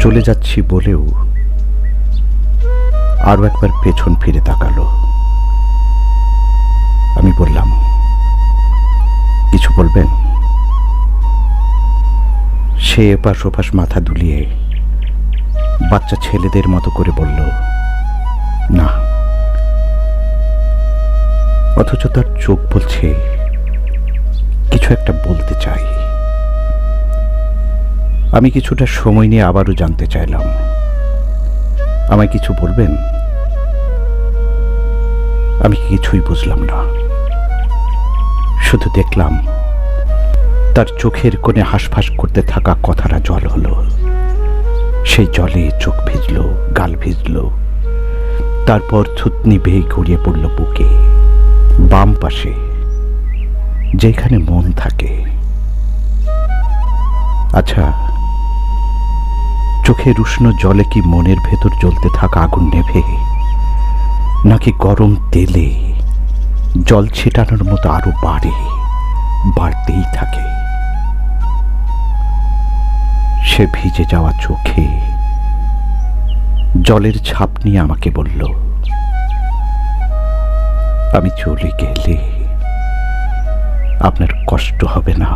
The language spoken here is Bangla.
চলে যাচ্ছি বলেও আরও একবার পেছন ফিরে তাকালো। আমি বললাম, কিছু বলবেন? সে এপাশ ওপাশ মাথা দুলিয়ে বাচ্চা ছেলেদের মতো করে বলল, না। অথচ তার চোখ বলছে, কিছু একটা বলতে চাই। আমি কিছুটা সময় নিয়ে আবারও জানতে চাইলাম। আমায় কিছু বলবেন? আমি কিছুই বুঝলাম না। শুধু দেখলাম, তার চোখের কোণে হাঁসফাঁস করতে থাকা কথাটা জল হলো। সেই জলে চোখ ভিজল, গাল ভিজল। তারপর থুতনি বেয়ে গড়িয়ে পড়ল বুকে। বাম পাশে, যেখানে মন থাকে। আচ্ছা চোখের উষ্ণ জলে কি মনের ভেতর জ্বলতে থাকা আগুন নেভে? নাকি গরম তেলে জল ছিটানোর মতো আরও বাড়ে, বাড়তেই থাকে? সে ভিজে যাওয়া চোখে জলের ছাপ নিয়ে আমাকে বলল আমি চলে গেলে আপনার কষ্ট হবে না।